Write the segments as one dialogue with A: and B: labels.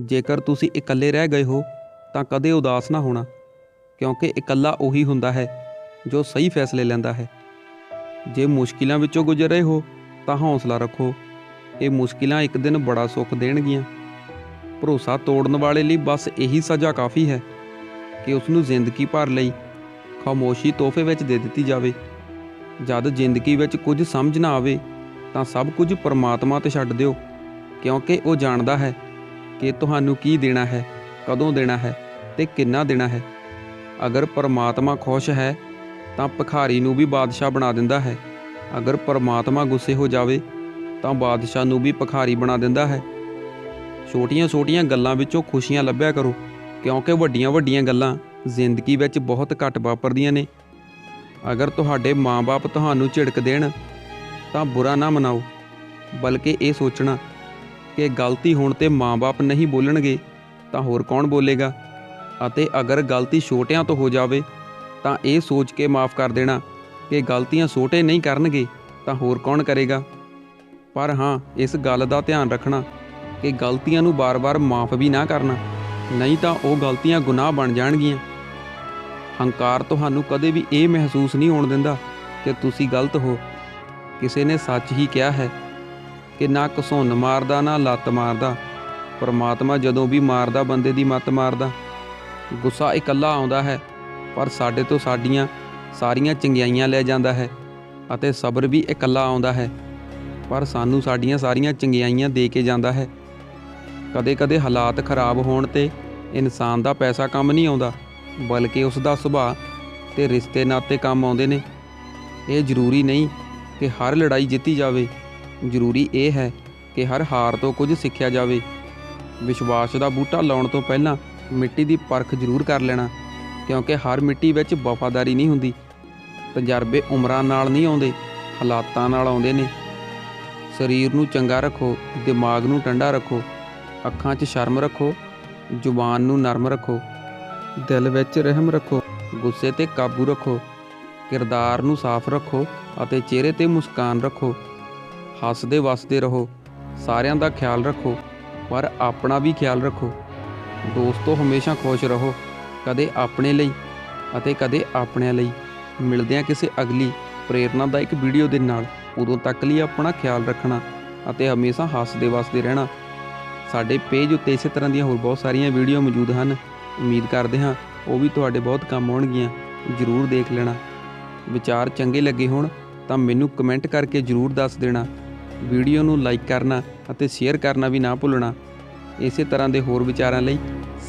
A: ਜੇਕਰ ਤੁਸੀਂ ਇਕੱਲੇ ਰਹਿ ਗਏ ਹੋ, ਤਾਂ ਕਦੇ ਉਦਾਸ ਨਾ ਹੋਣਾ, ਕਿਉਂਕਿ ਇਕੱਲਾ ਉਹੀ ਹੁੰਦਾ ਹੈ ਜੋ ਸਹੀ ਫੈਸਲੇ ਲੈਂਦਾ ਹੈ। ਜੇ ਮੁਸ਼ਕਿਲਾਂ ਵਿੱਚੋਂ ਗੁਜ਼ਰ ਰਹੇ ਹੋ, ਤਾਂ ਹੌਸਲਾ ਰੱਖੋ। ਇਹ ਮੁਸ਼ਕਿਲਾਂ ਇੱਕ ਦਿਨ ਬੜਾ ਸੁੱਖ ਦੇਣਗੀਆਂ। ਭਰੋਸਾ ਤੋੜਨ ਵਾਲੇ ਲਈ ਬਸ ਇਹੀ ਸਜ਼ਾ ਕਾਫੀ ਹੈ ਕਿ ਉਸ ਨੂੰ ਜ਼ਿੰਦਗੀ ਭਰ ਲਈ ਖਾਮੋਸ਼ੀ ਤੋਹਫੇ ਵਿੱਚ ਦੇ ਦਿੱਤੀ ਜਾਵੇ। ਜਦ ਜ਼ਿੰਦਗੀ ਵਿੱਚ ਕੁਝ ਸਮਝ ਨਾ ਆਵੇ, ਤਾਂ ਸਭ ਕੁਝ ਪਰਮਾਤਮਾ ਤੇ ਛੱਡ ਦਿਓ, ਕਿਉਂਕਿ ਉਹ ਜਾਣਦਾ ਹੈ ਕਿ ਤੁਹਾਨੂੰ ਕੀ ਦੇਣਾ ਹੈ, ਕਦੋਂ ਦੇਣਾ ਹੈ ਤੇ ਕਿੰਨਾ ਦੇਣਾ ਹੈ। ਅਗਰ ਪਰਮਾਤਮਾ ਖੁਸ਼ ਹੈ, ਤਾਂ ਭਿਖਾਰੀ ਨੂੰ ਵੀ ਬਾਦਸ਼ਾਹ ਬਣਾ ਦਿੰਦਾ ਹੈ। ਅਗਰ ਪਰਮਾਤਮਾ ਗੁੱਸੇ ਹੋ ਜਾਵੇ, ਤਾਂ ਬਾਦਸ਼ਾਹ ਨੂੰ ਵੀ ਭਿਖਾਰੀ ਬਣਾ ਦਿੰਦਾ ਹੈ। ਛੋਟੀਆਂ-ਛੋਟੀਆਂ ਗੱਲਾਂ ਵਿੱਚੋਂ ਖੁਸ਼ੀਆਂ ਲੱਭਿਆ ਕਰੋ, ਕਿਉਂਕਿ ਵੱਡੀਆਂ-ਵੱਡੀਆਂ ਗੱਲਾਂ ਜ਼ਿੰਦਗੀ ਵਿੱਚ ਬਹੁਤ ਘੱਟ ਵਾਪਰਦੀਆਂ ਨੇ। ਅਗਰ ਤੁਹਾਡੇ ਮਾਪੇ ਤੁਹਾਨੂੰ ਝਿੜਕ ਦੇਣ, ਤਾਂ ਬੁਰਾ ਨਾ ਮਨਾਓ, ਬਲਕਿ ਇਹ ਸੋਚਣਾ ਕਿ ਗਲਤੀ ਹੋਣ ਤੇ ਮਾਪੇ ਨਹੀਂ ਬੋਲਣਗੇ, ਤਾਂ ਹੋਰ ਕੌਣ ਬੋਲੇਗਾ? ਅਤੇ ਅਗਰ ਗਲਤੀ ਛੋਟਿਆਂ ਤੋਂ ਹੋ ਜਾਵੇ, ਤਾਂ ਇਹ ਸੋਚ ਕੇ ਮਾਫ ਕਰ ਦੇਣਾ ਕਿ ਗਲਤੀਆਂ ਛੋਟੇ ਨਹੀਂ ਕਰਨਗੇ, ਤਾਂ ਹੋਰ ਕੌਣ ਕਰੇਗਾ? ਪਰ ਹਾਂ, ਇਸ ਗੱਲ ਦਾ ਧਿਆਨ ਰੱਖਣਾ ਕਿ ਗਲਤੀਆਂ ਨੂੰ ਬਾਰ-ਬਾਰ ਮਾਫ ਵੀ ਨਾ ਕਰਨਾ, ਨਹੀਂ ਤਾਂ ਉਹ ਗਲਤੀਆਂ ਗੁਨਾਹ ਬਣ ਜਾਣਗੀਆਂ। ਹੰਕਾਰ ਤੁਹਾਨੂੰ ਕਦੇ ਵੀ ਇਹ ਮਹਿਸੂਸ ਨਹੀਂ ਹੋਣ ਦਿੰਦਾ ਕਿ ਤੁਸੀਂ ਗਲਤ ਹੋ। ਕਿਸੇ ਨੇ ਸੱਚ ਹੀ ਕਿਹਾ ਹੈ ਕਿ ਨਾ ਘਸੁੰਨ ਮਾਰਦਾ, ਨਾ ਲੱਤ ਮਾਰਦਾ। ਪਰਮਾਤਮਾ ਜਦੋਂ ਵੀ ਮਾਰਦਾ, ਬੰਦੇ ਦੀ ਮੱਤ ਮਾਰਦਾ। ਗੁੱਸਾ ਇਕੱਲਾ ਆਉਂਦਾ ਹੈ, ਪਰ ਸਾਡੇ ਤੋਂ ਸਾਡੀਆਂ ਸਾਰੀਆਂ ਚੰਗਿਆਈਆਂ ਲੈ ਜਾਂਦਾ ਹੈ ਅਤੇ ਸਬਰ ਵੀ ਇਕੱਲਾ ਆਉਂਦਾ ਹੈ, ਪਰ ਸਾਨੂੰ ਸਾਡੀਆਂ ਸਾਰੀਆਂ ਚੰਗਿਆਈਆਂ ਦੇ ਕੇ ਜਾਂਦਾ ਹੈ। ਕਦੇ-ਕਦੇ ਹਾਲਾਤ ਖਰਾਬ ਹੋਣ ਤੇ ਇਨਸਾਨ ਦਾ ਪੈਸਾ ਕੰਮ ਨਹੀਂ ਆਉਂਦਾ, ਬਲਕਿ ਉਸ ਦਾ ਸੁਭਾਅ ਤੇ ਰਿਸ਼ਤੇ ਨਾਤੇ ਕੰਮ ਆਉਂਦੇ ਨੇ। ਇਹ ਜ਼ਰੂਰੀ ਨਹੀਂ ਕਿ ਹਰ ਲੜਾਈ ਜਿੱਤੀ ਜਾਵੇ। ਜ਼ਰੂਰੀ ਇਹ ਹੈ ਕਿ ਹਰ ਹਾਰ ਤੋਂ ਕੁਝ ਸਿੱਖਿਆ ਜਾਵੇ। ਵਿਸ਼ਵਾਸ ਦਾ ਬੂਟਾ ਲਾਉਣ ਤੋਂ ਪਹਿਲਾਂ ਮਿੱਟੀ ਦੀ ਪਰਖ ਜ਼ਰੂਰ ਕਰ ਲੈਣਾ, ਕਿਉਂਕਿ ਹਰ ਮਿੱਟੀ ਵਿੱਚ ਵਫਾਦਾਰੀ ਨਹੀਂ ਹੁੰਦੀ। ਤਜਰਬੇ ਉਮਰਾਂ ਨਾਲ ਨਹੀਂ ਆਉਂਦੇ, ਹਾਲਾਤਾਂ ਨਾਲ ਆਉਂਦੇ ਨੇ। ਸਰੀਰ ਨੂੰ ਚੰਗਾ ਰੱਖੋ, ਦਿਮਾਗ ਨੂੰ ਠੰਡਾ ਰੱਖੋ, ਅੱਖਾਂ 'ਚ ਸ਼ਰਮ ਰੱਖੋ, ਜ਼ੁਬਾਨ ਨੂੰ ਨਰਮ ਰੱਖੋ, ਦਿਲ ਵਿੱਚ ਰਹਿਮ ਰੱਖੋ, ਗੁੱਸੇ ਤੇ ਕਾਬੂ ਰੱਖੋ, ਕਿਰਦਾਰ ਨੂੰ ਸਾਫ਼ ਰੱਖੋ ਅਤੇ ਚਿਹਰੇ ਤੇ ਮੁਸਕਾਨ ਰੱਖੋ। ਹੱਸਦੇ ਵਸਦੇ ਰਹੋ। ਸਾਰਿਆਂ ਦਾ ਖਿਆਲ ਰੱਖੋ, ਪਰ ਆਪਣਾ ਵੀ ਖਿਆਲ ਰੱਖੋ। ਦੋਸਤੋ ਹਮੇਸ਼ਾ ਖੁਸ਼ ਰਹੋ, ਕਦੇ ਆਪਣੇ ਲਈ ਅਤੇ ਕਦੇ ਆਪਣਿਆਂ ਲਈ। ਮਿਲਦੇ ਹਾਂ ਕਿਸੇ ਅਗਲੀ ਪ੍ਰੇਰਨਾਦਾਇਕ ਵੀਡੀਓ ਦੇ ਨਾਲ। ਉਦੋਂ ਤੱਕ ਲਈ ਆਪਣਾ ਖਿਆਲ ਰੱਖਣਾ ਅਤੇ ਹਮੇਸ਼ਾ ਹੱਸਦੇ ਵਸਦੇ ਰਹਿਣਾ। ਸਾਡੇ ਪੇਜ ਉੱਤੇ ਇਸੇ ਤਰ੍ਹਾਂ ਦੀਆਂ ਹੋਰ ਬਹੁਤ ਸਾਰੀਆਂ ਵੀਡੀਓ ਮੌਜੂਦ ਹਨ। ਉਮੀਦ ਕਰਦੇ ਹਾਂ ਉਹ ਵੀ ਤੁਹਾਡੇ ਬਹੁਤ ਕੰਮ ਆਉਣਗੀਆਂ। ਜਰੂਰ ਦੇਖ ਲੈਣਾ। ਵਿਚਾਰ ਚੰਗੇ ਲੱਗੇ ਹੋਣ ਤਾਂ ਮੈਨੂੰ ਕਮੈਂਟ ਕਰਕੇ ਜਰੂਰ ਦੱਸ ਦੇਣਾ। ਵੀਡੀਓ ਨੂੰ ਲਾਈਕ ਕਰਨਾ ਅਤੇ ਸ਼ੇਅਰ ਕਰਨਾ ਵੀ ਨਾ ਭੁੱਲਣਾ। ਇਸੇ ਤਰ੍ਹਾਂ ਦੇ ਹੋਰ ਵਿਚਾਰਾਂ ਲਈ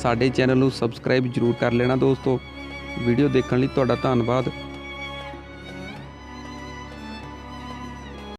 A: ਸਾਡੇ ਚੈਨਲ ਨੂੰ ਸਬਸਕ੍ਰਾਈਬ ਜਰੂਰ ਕਰ ਲੈਣਾ ਦੋਸਤੋ। ਵੀਡੀਓ ਦੇਖਣ ਲਈ ਤੁਹਾਡਾ ਧੰਨਵਾਦ।